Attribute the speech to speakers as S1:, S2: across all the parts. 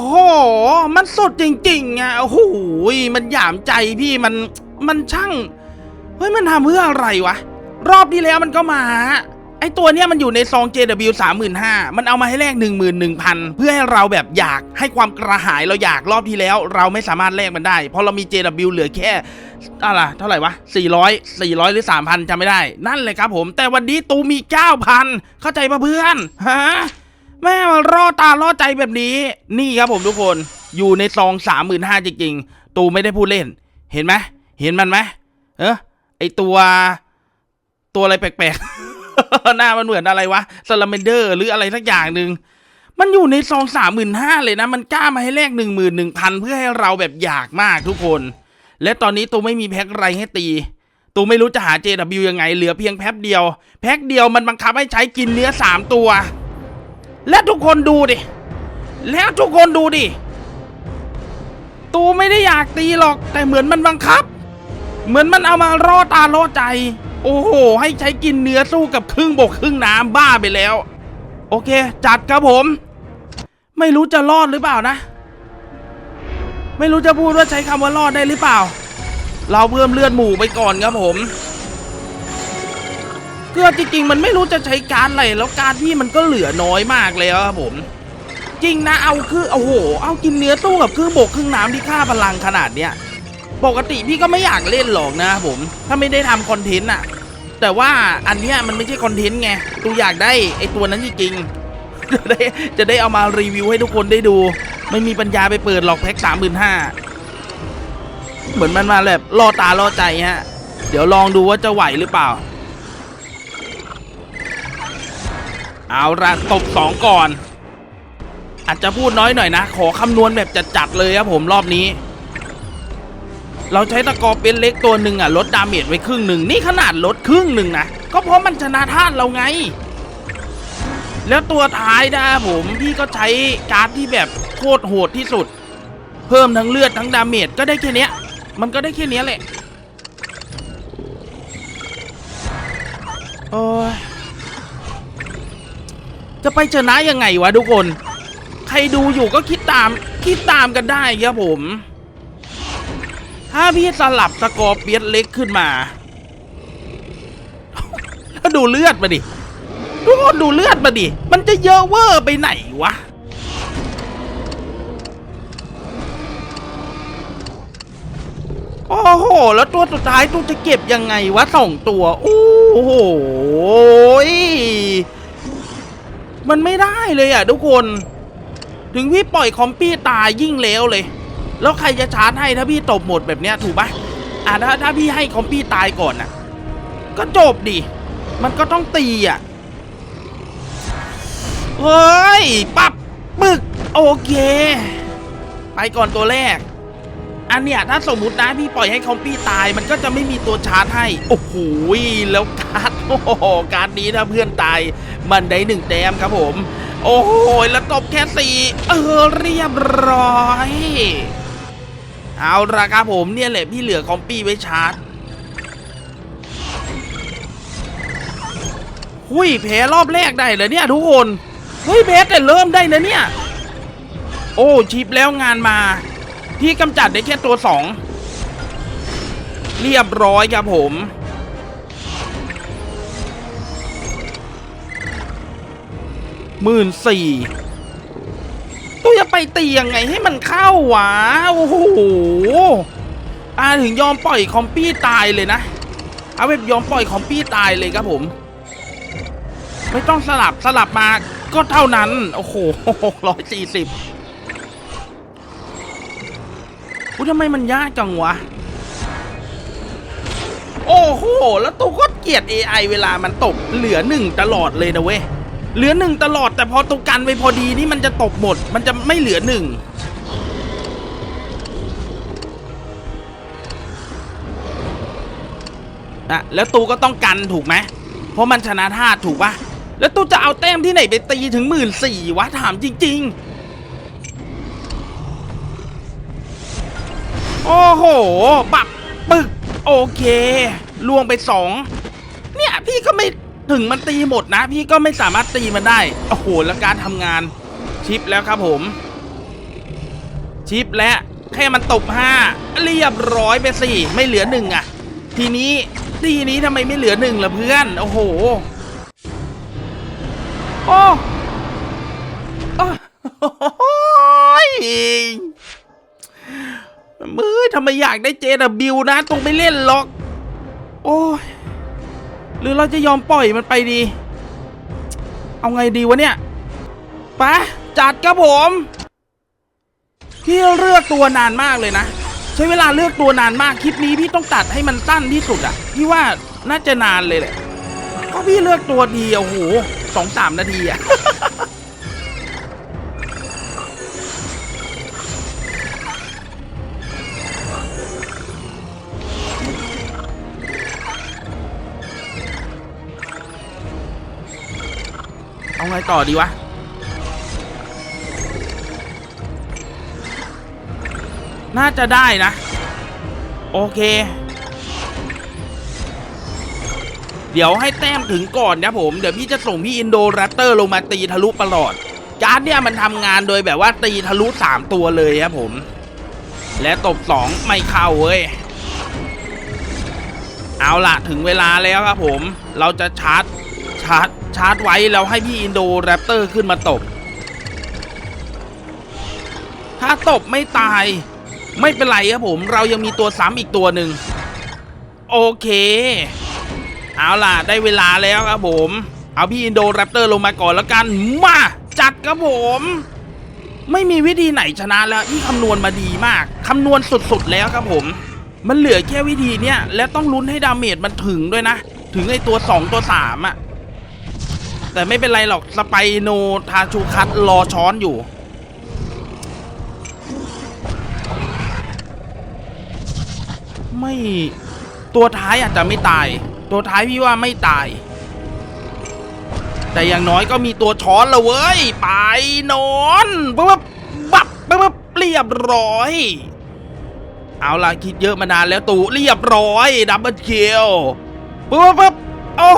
S1: โห มันสุดจริงๆอะโอ้โหมันหยามใจพี่มันมันช่างเฮ้ยมันทำเพื่ออะไรวะ รอบที่แล้วมันก็มา ไอตัวเนี้ยมันอยู่ในซอง JW 35,000มันเอามาให้แลก11,000 เพื่อให้เราแบบอยากให้ความกระหายเราอยากรอบที่แล้ว เราไม่สามารถแลกมันได้เพราะเรามี JW เหลือแค่อะไรเท่าไหร่วะ 400 400 หรือ 3,000จำไม่ได้ นั่นเลยครับผม แต่วันนี้ตูมี 9,000 เข้าใจปะเพื่อนฮะ แม่มันรอตาล่อใจแบบนี้ นี่ครับผมทุกคนอยู่ในซองสามหมื่นห้าจริงๆ ตูไม่ได้พูดเล่น เห็นไหมเห็นมันไหมเออไอตัวตัวอะไรแปลกๆ หน้ามันเหมือนอะไรวะสลาเมนเดอร์ หรืออะไรสักอย่างหนึ่งมันอยู่ในซองสามหมื่นห้าเลยนะ มันกล้ามาให้แลกหนึ่งหมื่นหนึ่งพันเพื่อให้เราแบบอยากมากทุกคน และตอนนี้ตูไม่มีแพ็คอะไรให้ตี ตูไม่รู้จะหา JW ยังไง เหลือเพียงแพ็คเดียว แพ็คเดียวมันบังคับให้ใช้กินเนื้อสามตัว และทุกคนดูดิ แล้วทุกคนดูดิ ตูไม่ได้อยากตีหรอก แต่เหมือนมันบังคับ เหมือนมันเอามาล่อตาล่อใจ โอ้โห ให้ใช้กินเนื้อสู้กับครึ่งบกครึ่งน้ำบ้าไปแล้ว โอเค จัดครับผม ไม่รู้จะรอดหรือเปล่านะ ไม่รู้จะพูดว่าใช้คำว่ารอดได้หรือเปล่า เราเพิ่มเลือดหมู่ไปก่อนครับผม เกลือจริงๆ มันไม่รู้จะใช้การอะไรแล้วการที่มันก็เหลือน้อยมากเลยครับผม จริงนะเอาคือโอ้โห เอากินเนื้อตู้กับครึ่งบกครึ่งน้ำที่ค่าพลังขนาดเนี้ยปกติพี่ก็ไม่อยากเล่นหรอกนะครับผมถ้าไม่ได้ทำคอนเทนต์อะแต่ว่าอันเนี้ยมันไม่ใช่คอนเทนต์ไงตูอยากได้ไอตัวนั้นจริงๆจะได้จะได้เอามารีวิวให้ทุกคนได้ดู ไม่มีปัญญาไปเปิดหรอกแพ็คสามหมื่นห้าเหมือนมันมาแบบล่อตาล่อใจฮะ เดี๋ยวลองดูว่าจะไหวหรือเปล่า เอาละตบสองก่อน อาจจะพูดน้อยหน่อยนะ ขอคำนวณแบบจัดๆเลยครับผมรอบนี้ เราใช้ตะกอเป็นเล็กตัวหนึ่งอะลดดาเมจไว้ครึ่งหนึ่งนี่ขนาดลดครึ่งหนึ่งนะก็เพราะมันชนะท่านเราไง แล้วตัวท้ายนะผมพี่ก็ใช้การ์ดที่แบบโคตรโหดที่สุด เพิ่มทั้งเลือดทั้งดาเมจก็ได้แค่นี้มันก็ได้แค่นี้แหละโอ้ย จะไปชนะยังไงวะทุกคน ใครดูอยู่ก็คิดตาม คิดตามกันได้ครับผม ถ้าพี่สลับสกอร์เปียสเล็กขึ้นมาแล้วดูเลือดมาดิทุกคนดูเลือดมาดิ มันจะเยอะเวอร์ไปไหนวะโอ้โห แล้วตัวสุดท้ายตัวจะเก็บยังไงวะสองตัว โอ้โห มันไม่ได้เลยอะทุกคน ถึงพี่ปล่อยคอมปี้ตายยิ่งเลวเลย แล้วใครจะชาร์จให้ถ้าพี่ตบหมดแบบเนี้ยถูกปะอะถ้าถ้าพี่ให้คอมปี้ตายก่อนอะ ก็จบดิ มันก็ต้องตีอะ เฮ้ย ปับปึก โอเค ไปก่อนตัวแรก อันเนี้ยถ้าสมมุตินะพี่ปล่อยให้คอมปี้ตาย มันก็จะไม่มีตัวชาร์จให้ โอ้โห แล้วการ์ด โอ้โห การนี้ถ้าเพื่อนตาย มันได้หนึ่งแต้มครับผม โอ้โห แล้วตบแค่สี่เออเรียบร้อย เอาละครับผมเนี่ยแหละพี่เหลือคอมปี้ไว้ชาร์จหุยแพ้รอบแรกได้เลยเนี่ยทุกคนเฮ้ยแพ้แต่เริ่มได้เลยเนี่ย โอ้ชิปแล้วงานมาพี่กำจัดได้แค่ตัวสองเรียบร้อยครับผม หมื่นสี่ตัวจะไปตียังไงให้มันเข้าวะ โอ้โหอาถึงยอมปล่อยคอมปี้ตายเลยนะ เอาแบบยอมปล่อยคอมปี้ตายเลยครับผม ไม่ต้องสลับสลับมาก็เท่านั้น โอ้โหร้อยสี่สิบอุ้ยทำไมมันยากจังวะ โอ้โห แล้วตัวก็เกลียด AI เวลามันตบเหลือหนึ่งตลอดเลยนะเว้ย เหลือหนึ่งตลอดแต่พอตรงกันไปพอดีนี่มันจะตบหมด มันจะไม่เหลือหนึ่งอะแล้วตูก็ต้องกันถูกไหมเพราะมันชนะธาถูกปะแล้วตูจะเอาแต้มที่ไหนไปตีถึงหมื่นสี่วะถามจริง ๆ โอ้โหปับปึก โอเคล่วงไปสองเนี่ยพี่ก็ไม่ ถึงมันตีหมดนะ พี่ก็ไม่สามารถตีมันได้ โอ้โห แล้วการทำงาน ชิปแล้วครับผม ชิปและแค่มันตบห้าเรียบร้อยไปสิไม่เหลือหนึ่งอะ ทีนี้ทีนี้ทำไมไม่เหลือหนึ่งล่ะเพื่อน โอ้โห โอ้โอ้ยมือทำไมอยากได้เจดบิวนะตรงไปเล่นหรอก โอ้ย หรือเราจะยอมปล่อยมันไปดี เอาไงดีวะเนี่ยไปะจัดครับผมพี่เลือกตัวนานมากเลยนะ ใช้เวลาเลือกตัวนานมากคลิปนี้พี่ต้องตัดให้มันตั้นที่สุดอะพี่ว่าน่าจะนานเลยแหละก็พี่เลือกตัวดีโอ้โหสองสามนาทีอะ เอาไงต่อดีวะ น่าจะได้นะ โอเค เดี๋ยวให้แต้มถึงก่อนนะผม เดี๋ยวพี่จะส่งพี่อินโดแรปเตอร์ลงมาตีทะลุประหลอด การ์ดเนี่ยมันทำงานโดยแบบว่าตีทะลุ 3 ตัวเลยครับผม และตบ 2 ไม่เข้าเว้ยเอาละถึงเวลาแล้วครับผม เราจะชาร์จชาร์จ ชาร์จไว้แล้วให้พี่อินโดแรปเตอร์ขึ้นมาตบ ถ้าตบไม่ตาย ไม่เป็นไรครับผมเรายังมีตัวซ้ำอีกตัวหนึ่ง โอเค เอาล่ะได้เวลาแล้วครับผม เอาพี่อินโดแรปเตอร์ลงมาก่อนแล้วกัน มา จัดครับผม ไม่มีวิธีไหนชนะแล้วที่คำนวณมาดีมากคำนวณสุดๆแล้วครับผมมันเหลือแค่วิธีเนี้ยและต้องลุ้นให้ดาเมจมันถึงด้วยนะ ถึงไอตัว 2 ตัว 3อะ่ะ แต่ไม่เป็นไรหรอกสไปโนทาชูคัตรอช้อนอยู่ไม่ตัวท้ายอาจจะไม่ตาย ตัวท้ายพี่ว่าไม่ตาย แต่อย่างน้อยก็มีตัวช้อนละเว้ย ไปนอนปั๊บปั๊บปั๊บปั๊บเรียบร้อย เอาล่ะคิดเยอะมานานแล้วตู่เรียบร้อย ดับเบิลเคิวปั๊บปั๊บ โอ้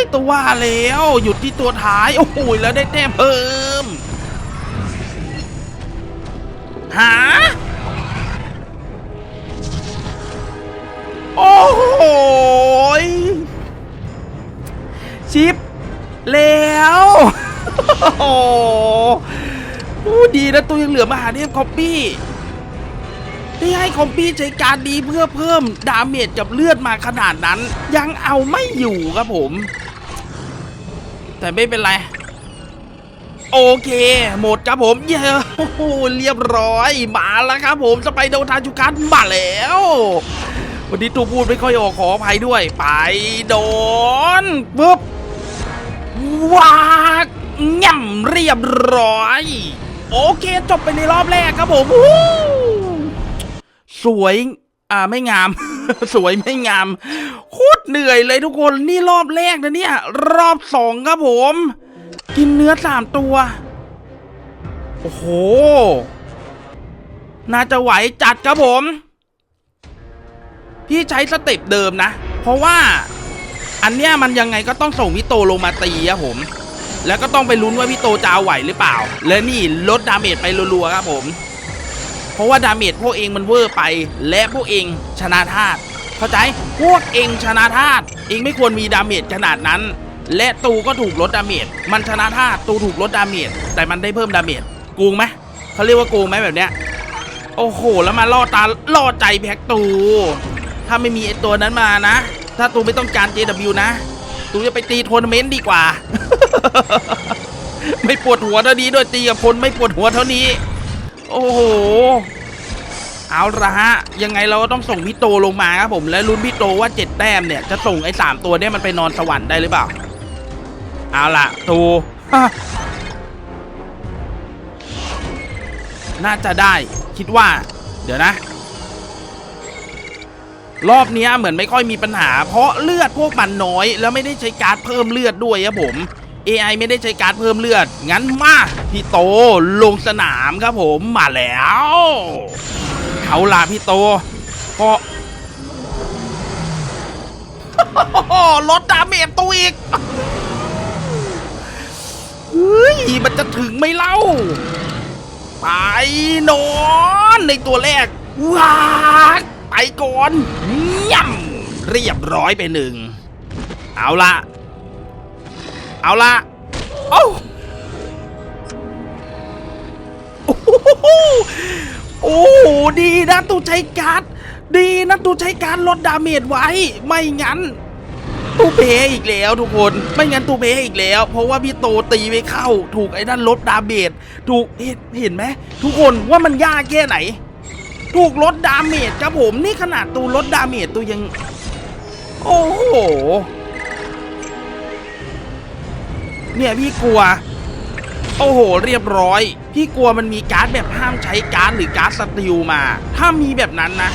S1: ยตัวว่าแล้วหยุดที่ตัวท้าย โอ้โหแล้วได้แต้มเพิ่มหาโอ้โหยชิปแล้วโอ้ดีนะตัวยังเหลือมหาเทพคอปปี้ ที่ให้คอมปี้ใช้การดีเพื่อเพิ่มดาเมจกับเลือดมาขนาดนั้น ยังเอาไม่อยู่ครับผม แต่ไม่เป็นไร โอเค หมดครับผมเย้โอ้โหเรียบร้อยมาแล้วครับผมสไปโดทาจูคัสมาแล้ว วันนี้ตัวพูดไม่ค่อยออกขออภัยด้วย ไปโดนปุ๊บวากง่ำเรียบร้อย โอเค จบไปในรอบแรกครับผมวู้ สวยอ่าไม่งาม สวยไม่งามโคตรเหนื่อยเลยทุกคนนี่รอบแรกนะเนี่ย รอบสองครับผม กินเนื้อสามตัว โอ้โห น่าจะไหวจัดครับผม พี่ใช้สเต็ปเดิมนะ เพราะว่า อันเนี้ยมันยังไงก็ต้องส่งพี่โตลงมาตีอะผม แล้วก็ต้องไปลุ้นว่าพี่โตจะเอาไหวหรือเปล่า และนี่ลดดาเมจไปรัวๆครับผม เพราะว่าดาเมจพวกเองมันเวอร์ไป และพวกเองชนะธาตุเข้าใจพวกเองชนะธาตุเองไม่ควรมีดาเมจขนาดนั้น และตูก็ถูกลดดาเมจมันชนะธาตุตูถูกลดดาเมจแต่มันได้เพิ่มดาเมจโกงไหมเขาเรียกว่าโกงไหมแบบเนี้ยโอ้โห แล้วมาล่อตาล่อใจแพ็กตู ถ้าไม่มีไอตัวนั้นมานะ ถ้าตูไม่ต้องการ JW นะ ตูจะไปตีทัวร์นาเมนต์ดีกว่า ไม่ปวดหัวเท่านี้ด้วยตีกับพลไม่ปวดหัวเท่านี้ โอ้โห เอาละฮะ ยังไงเราก็ต้องส่งพี่โตลงมาครับผม และลุ้นพี่โตว่าเจ็ดแต้มเนี่ย จะส่งไอ้สามตัวเนี่ยมันไปนอนสวรรค์ได้หรือเปล่า เอาล่ะตูน่าจะได้คิดว่า เดี๋ยวนะ รอบนี้เหมือนไม่ค่อยมีปัญหา เพราะเลือดพวกมันน้อย แล้วไม่ได้ใช้การ์ดเพิ่มเลือดด้วยครับผม AI ไม่ได้ใช้การ์ดเพิ่มเลือด งั้นมาพี่โตลงสนามครับผมมาแล้ว เอาล่ะพี่โตก็ลดดาเมจตัวอีกเฮ้ยมันจะถึงไหมเล่า ไปนอนในตัวแรกว้าไปก่อนย่ำเรียบร้อยไปหนึ่ง เอาละ เอาละโอ้าโอ้โหดีนะตูใช้การ์ดดีนะตูใช้การดลดดาเมจไว้ ไม่งั้น ตูเพอีกแล้วทุกคน ไม่งั้นตูเพอีกแล้ว เพราะว่าพี่โตตีไม่เข้า ถูกไอ้นั่นลดดาเมจถูกเห็นเห็นไหมทุกคนว่ามันยากแค่ไหน ถูกลดดาเมจครับผมนี่ขนาดตูลดดาเมจตูยัง โอ้โห เนี่ยพี่กลัว โอ้โห เรียบร้อย พี่กลัวมันมีการ์ดแบบห้ามใช้การ์ดหรือการ์ดสติลมา ถ้ามีแบบนั้นนะ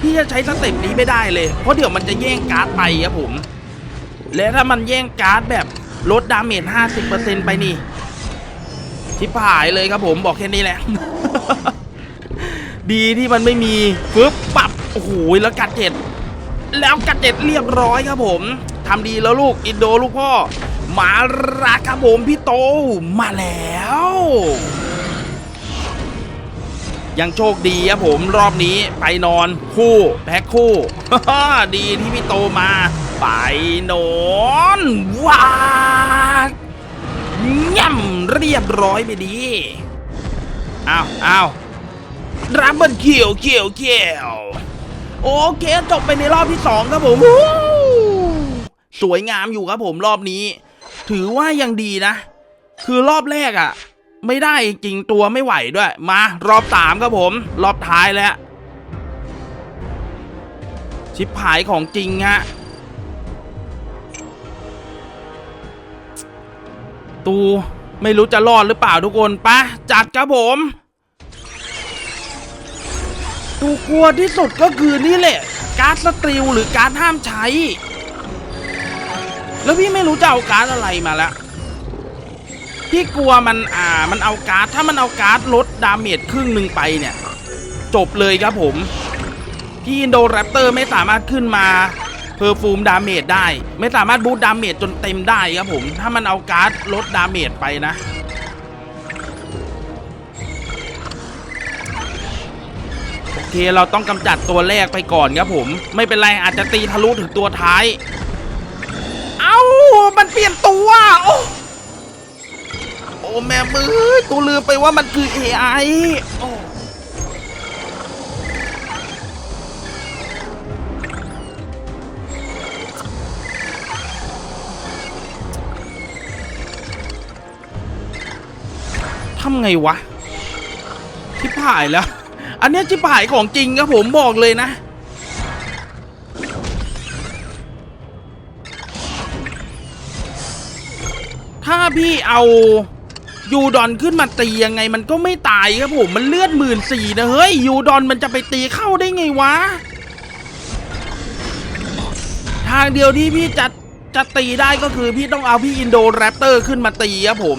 S1: พี่จะใช้สเต็ปนี้ไม่ได้เลย เพราะเดี๋ยวมันจะแย่งการ์ดไปครับผม และถ้ามันแย่งการ์ดแบบลดดาเมจ50%ไปนี่ชิบหายเลยครับผมบอกแค่นี้แหละดีที่มันไม่มีปึ๊บปับโอ้โหแล้วกัดเจ็ด แล้วกัดเจ็ดเรียบร้อยครับผมทำดีแล้วลูกอินโดลูกพ่อ มารักครับผมพี่โตมาแล้ว ยังโชคดีครับผมรอบนี้ไปนอนคู่แพ็คคู่ ดีที่พี่โตมา ไปนอนว้าย่ำเรียบร้อยไปดีอ้าวอ้าวรับเบิลเขียวเขียวเขียวโอเคจบไปในรอบที่สองครับผมสวยงามอยู่ครับผมรอบนี้ ถือว่ายังดีนะ คือรอบแรกอะไม่ได้จริงตัวไม่ไหวด้วย มารอบสามครับผม รอบท้ายแล้ว ชิปหายของจริงฮะตูไม่รู้จะรอดหรือเปล่าทุกคนปะจัดครับผม ตูกลัวที่สุดก็คือนี่แหละ การ์ดสตรีลหรือการห้ามใช้ แล้วพี่ไม่รู้จะเอาการ์ดอะไรมาแล้วพี่กลัวมันอ่ามันเอาการ์ดถ้ามันเอาการ์ดลดดาเมจครึ่งหนึ่งไปเนี่ย จบเลยครับผม พี่อินโดแรปเตอร์ไม่สามารถขึ้นมาเพอร์ฟูมดาเมจได้ ไม่สามารถบูตดาเมจจนเต็มได้ครับผม ถ้ามันเอาการ์ดลดดาเมจไปนะโอเคเราต้องกำจัดตัวแรกไปก่อนครับผม ไม่เป็นไรอาจจะตีทะลุถึงตัวท้าย มันเปลี่ยนตัว โอ้โอ้แม่มือกูลืมไปว่ามันคือ AI โอ้ทำไงวะชิบหายแล้ว อันเนี้ยชิบหายของจริงครับผมบอกเลยนะ พี่เอายูดอนขึ้นมาตียังไงมันก็ไม่ตายครับผมมันเลือดหมื่นสี่นะเฮ้ยยูดอนมันจะไปตีเข้าได้ไงวะ ทางเดียวที่พี่จะจะตีได้ก็คือพี่ต้องเอาพี่อินโดแรปเตอร์ขึ้นมาตีครับผม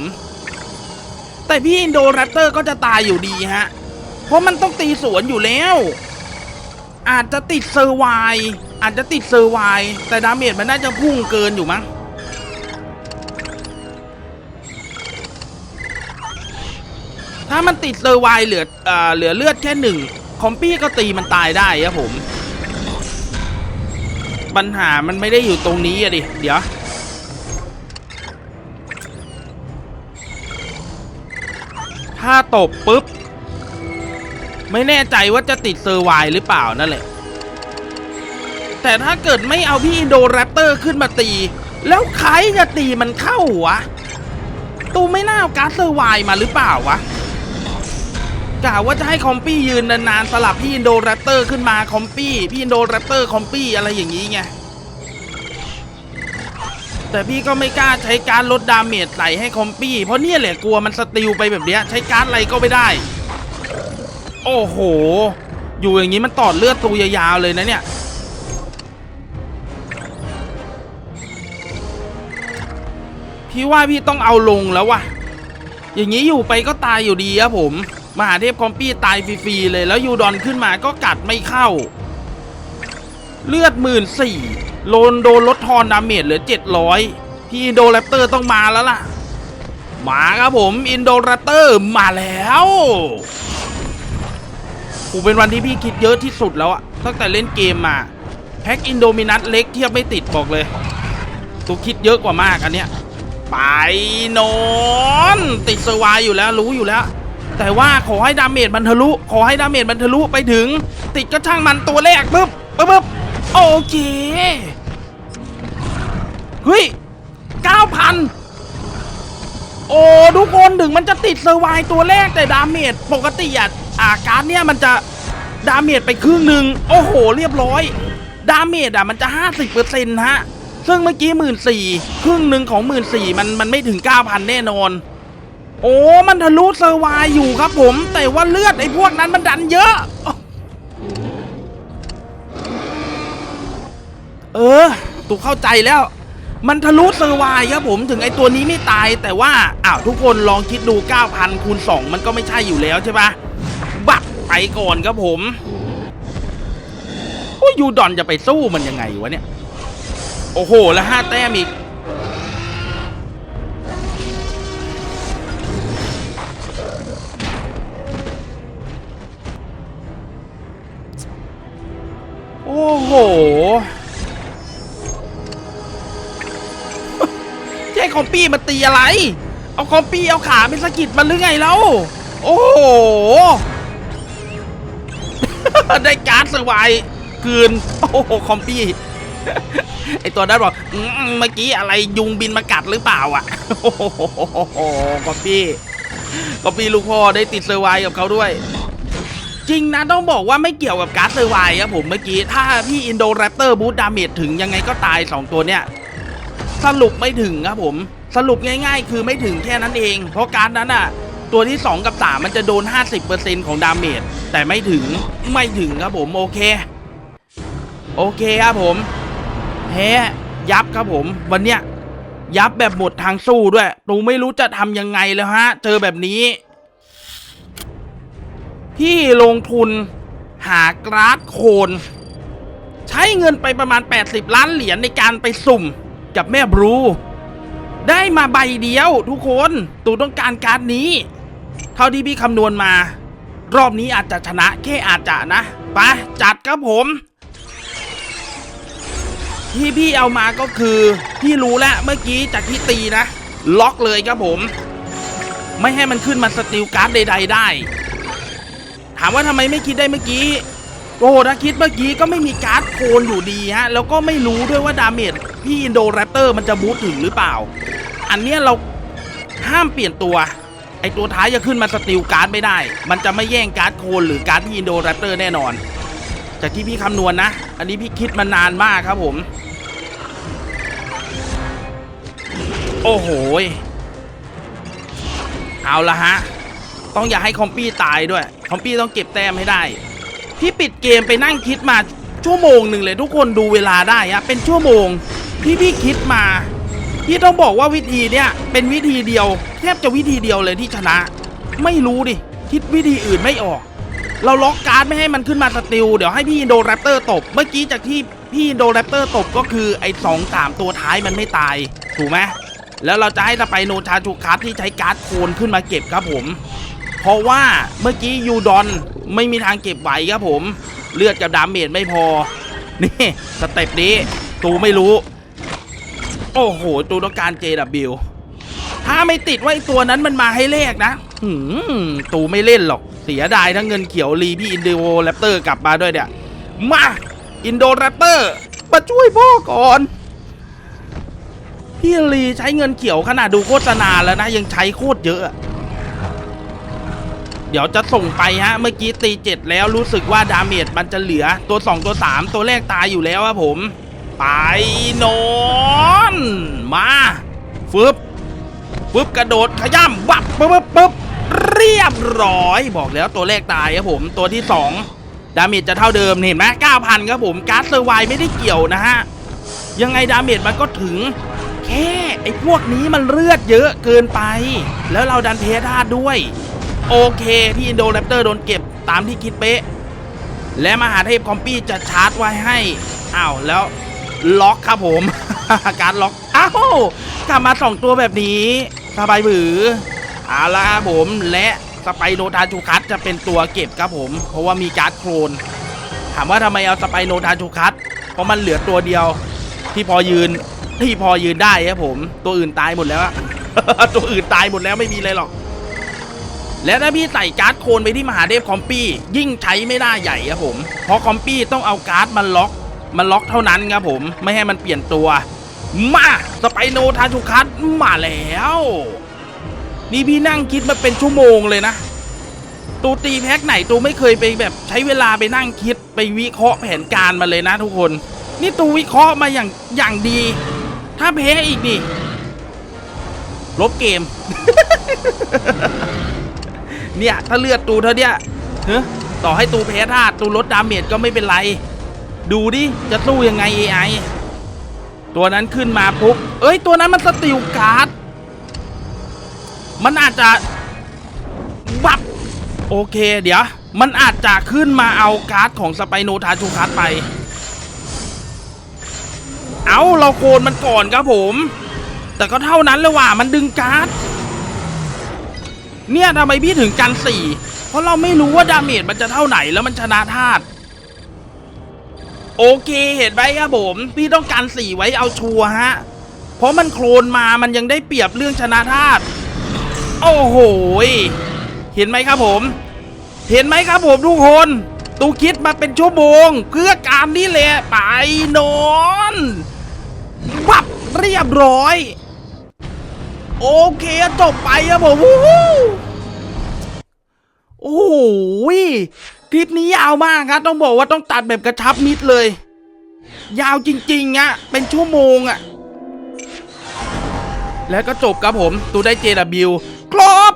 S1: แต่พี่อินโดแรปเตอร์ก็จะตายอยู่ดีฮะ เพราะมันต้องตีสวนอยู่แล้ว อาจจะติดเซอร์ไวอาจจะติดเซอร์ไวแต่ดาเมจมันน่าจะพุ่งเกินอยู่มั้ง ถ้ามันติดเซอร์ไวน์เหลือเอ่อเหลือเลือดแค่หนึ่งคอมปี้ก็ตีมันตายได้ครับผม ปัญหามันไม่ได้อยู่ตรงนี้อะดิ เดี๋ยว ถ้าตบปุ๊บ ไม่แน่ใจว่าจะติดเซอร์ไวหรือเปล่านั่นแหละ แต่ถ้าเกิดไม่เอาพี่อินโดแรปเตอร์ขึ้นมาตี แล้วใครจะตีมันเข้าวะ ตูไม่น่าเอาการ์ดเซอร์ไวมาหรือเปล่าวะ กะว่าจะให้คอมปี้ยืนนานๆสลับพี่อินโดแรปเตอร์ขึ้นมาคอมปี้พี่อินโดแรปเตอร์คอมปี้อะไรอย่างนี้ไงแต่พี่ก็ไม่กล้าใช้การลดดาเมจใส่ให้คอมปี้เพราะเนี่ยแหละกลัวมันสติลไปแบบเนี้ยใช้การอะไรก็ไม่ได้ โอ้โห อยู่อย่างนี้มันตอดเลือดตัวยาวๆเลยนะเนี่ยพี่ว่าพี่ต้องเอาลงแล้ววะอย่างนี้อยู่ไปก็ตายอยู่ดีครับผม มหาเทพคอมปี้ตายฟรีๆเลย แล้วยูดอนขึ้นมาก็กัดไม่เข้า เลือดหมื่นสี่โลนโดนลดทอนดาเมจเหลือเจ็ดร้อยพี่โดแรปเตอร์ต้องมาแล้วล่ะ มาครับผมอินโดแรัตเตอร์มาแล้วกูเป็นวันที่พี่คิดเยอะที่สุดแล้วอะตั้งแต่เล่นเกมมา แพ็กอินโดมินัทเล็กเทียบไม่ติดบอกเลยกูคิดเยอะกว่ามากอันเนี้ย ไปนอน ติดเซวายอยู่แล้วรู้อยู่แล้ว แต่ว่าขอให้ดาเมจมันทะลุ ขอให้ดาเมจมันทะลุไปถึง ติดก็ช่างมันตัวแรกปึ๊บปึ๊บปึ๊บโอเคเฮ้ยเก้าพันโอ้ทุกคนถึงมันจะติดเซอร์ไวายตัวแรกแต่ดาเมจปกติอะอาการเนี่ยมันจะดาเมจไปครึ่งหนึ่งโอ้โห เรียบร้อย ดาเมจอะมันจะ 50%ฮะ ซึ่งเมื่อกี้หมื่นสี่ครึ่งหนึ่งของหมื่นสี่มันมันไม่ถึง 9,000 แน่นอน โอ้ มันทะลุเซอร์วายอยู่ครับผม แต่ว่าเลือดไอ้พวกนั้นมันดันเยอะ เออตูเข้าใจแล้ว มันทะลุเซอร์วายครับผม ถึงไอ้ตัวนี้ไม่ตาย แต่ว่า อ้าวทุกคนลองคิดดู 9,000คูณ2มันก็ไม่ใช่อยู่แล้วใช่ปะบักไปก่อนครับผมโอ้ยยูดอนจะไปสู้มันยังไงวะเนี่ย โอ้โห แล้วห้าแต้มอีก โอ้โห แค่คอมปี้มาตีอะไร เอาคอมปี้เอาขาไปสะกิดมันหรือไงแล้ว โอ้โห ได้การ์ดสวายคืน โอ้โห คอมปี้ ไอตัวนั้นบอกเมื่อกี้อะไรยุงบินมากัดหรือเปล่าอะ โอ้โห คอมปี้ คอมปี้ลูกพ่อได้ติดเซอร์ไวกับเขาด้วย จริงนะต้องบอกว่าไม่เกี่ยวกับการ์ดเซอร์ไวครับผมเมื่อกี้ ถ้าพี่อินโดแรปเตอร์บูทดาเมจถึงยังไงก็ตาย 2 ตัวเนี้ยสรุปไม่ถึงครับผม สรุปง่ายๆ คือไม่ถึงแค่นั้นเอง เพราะการ์ดนั้นอะ ตัวที่ 2 กับ 3 มันจะโดน 50%ของดาเมจแต่ไม่ถึงไม่ถึงครับผมโอเค โอเคครับผมแพ้ยับครับผม วันเนี้ยยับแบบหมดทางสู้ด้วยตูไม่รู้จะทำยังไงแล้วฮะ เจอแบบนี้ พี่ลงทุนหากราดโคน ใช้เงินไปประมาณ 80 ล้านเหรียญในการไปสุ่มกับแม่บรู ได้มาใบเดียวทุกคนตูต้องการการ์ดนี้ เท่าที่พี่คำนวณมา รอบนี้อาจจะชนะแค่อาจจะนะไปจัดครับผม ที่พี่เอามาก็คือ พี่รู้แล้วเมื่อกี้จากที่ตีนะ ล็อกเลยครับผม ไม่ให้มันขึ้นมาสติลการ์ดใด ๆ ได้ ถามว่าทำไมไม่คิดได้เมื่อกี้โอ้โหถ้าคิดเมื่อกี้ก็ไม่มีการ์ดโคนอยู่ดีฮะ แล้วก็ไม่รู้ด้วยว่าดาเมจพี่อินโดแรปเตอร์มันจะบูสต์ถึงหรือเปล่า อันเนี้ยเราห้ามเปลี่ยนตัว ไอตัวท้ายจะขึ้นมาสติลการ์ดไม่ได้ มันจะไม่แย่งการ์ดโคนหรือการ์ดพี่อินโดแรปเตอร์แน่นอน จากที่พี่คำนวณนะอันนี้พี่คิดมานานมากครับผม โอ้โห เอาละฮะ ต้องอย่าให้คอมปี้ตายด้วย คอมปี้ต้องเก็บแต้มให้ได้ พี่ปิดเกมไปนั่งคิดมาชั่วโมงหนึ่งเลยทุกคนดูเวลาได้ฮะเป็นชั่วโมงที่พี่คิดมา พี่ต้องบอกว่าวิธีเนี้ยเป็นวิธีเดียวแทบจะวิธีเดียวเลยที่ชนะ ไม่รู้ดิ คิดวิธีอื่นไม่ออก เราล็อกการ์ดไม่ให้มันขึ้นมาสติลเดี๋ยวให้พี่อินโดแรปเตอร์ตบ เมื่อกี้จากที่พี่อินโดแรปเตอร์ตบก็คือไอ้สองสามตัวท้ายมันไม่ตาย ถูกไหมแล้วเราจะให้สไปโนชาชูคัสที่ใช้การ์ดโคนขึ้นมาเก็บครับผม เพราะว่าเมื่อกี้ยูดอนไม่มีทางเก็บไหวครับผม เลือดกับดาเมจไม่พอ นี่สเต็ปนี้ตูไม่รู้ โอ้โห ตูต้องการ JW ถ้าไม่ติดว่าไอ้ตัวนั้นมันมาให้เลขนะหืมตูไม่เล่นหรอก เสียดายทั้งเงินเขียวรีพี่อินโดแรปเตอร์กลับมาด้วยเนี่ย มาอินโดแรปเตอร์มาช่วยพ่อก่อนพี่ลีใช้เงินเขียวขนาดดูโฆษณาแล้วนะ ยังใช้โคตรเยอะ ดี๋ยวจะส่งไปฮะ เมื่อกี้ตีเจ็ดแล้วรู้สึกว่าดาเมจมันจะเหลือตัว 2 ตัว 3 ตัวแรกตายอยู่แล้วครับผม ไปนอนมาฟึบฟึบกระโดดขย่ำวับปึ๊บปึ๊บเรียบร้อยบอกแล้วตัวแรกตายครับผมตัวที่ 2 ดาเมจจะเท่าเดิมเห็นไหม9,000ครับผมการ์ดเซอร์ไวไม่ได้เกี่ยวนะฮะ ยังไงดาเมจมันก็ถึง แค่ไอ้พวกนี้มันเลือดเยอะเกินไป แล้วเราดันเพทาด้วย โอเค พี่อินโดแรปเตอร์โดนเก็บตามที่คิดเป๊ะ และมหาเทพคอมปี้จะชาร์จไว้ให้อ้าวแล้วล็อกครับผม การล็อกอ้าวกลับมาสองตัวแบบนี้สบายบือเอาละครับผมและสไปโนทาชูคัตจะเป็นตัวเก็บครับผม เพราะว่ามีการ์ดโครน ถามว่าทำไมเอาสไปโนทาชูคัตเพราะมันเหลือตัวเดียว ที่พอยืนที่พอยืนได้ครับผม ตัวอื่นตายหมดแล้ว ตัวอื่นตายหมดแล้วไม่มีอะไรหรอก และถ้าพี่ใส่การ์ดโคนไปที่มหาเทพคอมปี้ยิ่งใช้ไม่ได้ใหญ่ครับผม เพราะคอมปี้ต้องเอาการ์ดมันล็อก มันล็อกเท่านั้นครับผมไม่ให้มันเปลี่ยนตัว มาสไปโนทาชูคัตมาแล้ว นี่พี่นั่งคิดมาเป็นชั่วโมงเลยนะ ตูตีแพ็กไหนตูไม่เคยไปแบบใช้เวลาไปนั่งคิดไปวิเคราะห์แผนการมาเลยนะ ทุกคน นี่ตูวิเคราะห์มาอย่างอย่างดี ถ้าแพ้อีกนี่ลบเกม เนี่ยถ้าเลือดตูเท่าเนี้ยเฮ้ยต่อให้ตูแพ้ธาตุตูลดดาเมจก็ไม่เป็นไร ดูดิ จะสู้ยังไง AI ตัวนั้นขึ้นมาปุ๊บ เอ้ย ตัวนั้นมันสติลการ์ด มันอาจจะ บับ โอเค เดี๋ยว มันอาจจะขึ้นมาเอาการ์ดของสไปโนทาชูคัสไป เอาเราโคนมันก่อนครับผม แต่ก็เท่านั้นเลยว่ะ มันดึงการ์ด เนี่ยทำไมพี่ถึงกันสี่เพราะเราไม่รู้ว่าดาเมจมันจะเท่าไหนแล้วมันชนะธาตุโอเคเห็นไหมครับผมพี่ต้องการสี่ไว้เอาชัวฮะเพราะมันโคลนมามันยังได้เปรียบเรื่องชนะธาตุโอ้โหเห็นไหมครับผม เห็นไหมครับผมทุกคนตูคิดมาเป็นชั่วโมง เพื่อการนี้แหละไปนอนปับเรียบร้อย โอเคจบไปครับผมโอ้โหคลิปนี้ยาวมากครับต้องบอกว่าต้องตัดแบบกระชับมิดเลย ยาวจริงๆอะเป็นชั่วโมงอะแล้วก็จบครับผมตูได้ JW ครบ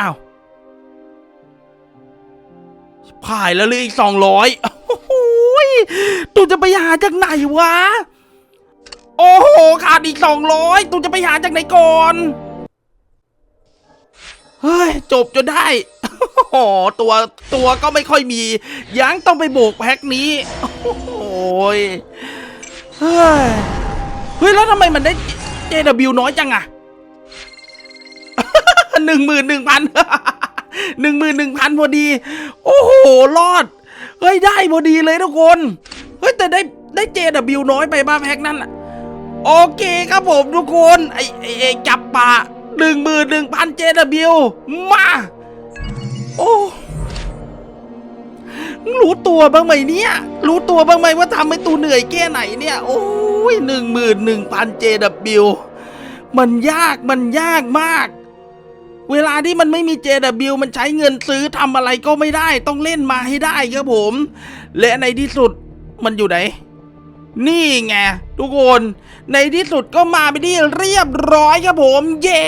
S1: อ้าวผ่ายแล้วเลยอีกสองร้อยโอ้โหยตูจะไปหาจากไหนวะ โอ้โห ขาดอีกสองร้อยตูจะไปหาจากไหนก่อน เฮ้ย จบจนได้โอ้โหตัวตัวก็ไม่ค่อยมี ยังต้องไปโบกแพ็คนี้ โอ้ย เฮ้ย เฮ้ย แล้วทำไมมันได้ JW น้อยจังอะหนึ่งหมื่นหนึ่งพันหนึ่งหมื่นหนึ่งพันพอดี โอ้โห รอด เฮ้ย ได้พอดีเลยทุกคน เฮ้ย แต่ได้ได้ JW น้อยไปบ้าแพ็กนั่นอะ โอเคครับผมทุกคนไอ้ไอไอจับปะหนึ่งหมื่นหนึ่งพัน JW มา โอ้รู้ตัวบ้างไหมเนี่ย รู้ตัวบ้างไหมว่าทำให้ตูเหนื่อยแค่ไหนเนี่ย โอ้ยหนึ่งหมื่นหนึ่งพัน JW มันยากมันยากมาก เวลาที่มันไม่มี JW มันใช้เงินซื้อทำอะไรก็ไม่ได้ ต้องเล่นมาให้ได้ครับผม และในที่สุดมันอยู่ไหน นี่ไงทุกคน ในที่สุดก็มาไปที่เรียบร้อยครับผม เย้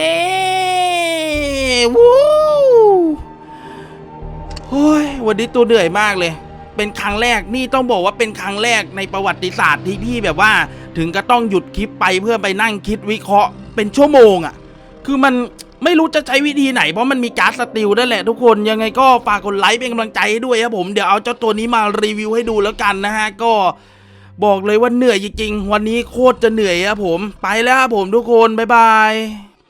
S1: วู้โอ้ยวันนี้ตัวเหนื่อยมากเลย เป็นครั้งแรกนี่ต้องบอกว่าเป็นครั้งแรกในประวัติศาสตร์ที่พี่แบบว่า ถึงก็ต้องหยุดคลิปไปเพื่อไปนั่งคิดวิเคราะห์เป็นชั่วโมงอะ่ะ คือมันไม่รู้จะใช้วิธีไหน เพราะมันมีการ์ดสติลนั่นแหละทุกคนยังไงก็ฝากกดไลค์เป็นกำลังใจให้ด้วยครับผมเดี๋ยวเอาเจ้าตัวนี้มารีวิวให้ดูแล้วกันนะฮะก็ บอกเลยว่าเหนื่อยจริงๆ วันนี้โคตรจะเหนื่อยครับผม ไปแล้วครับผมทุกคน บ๊ายบาย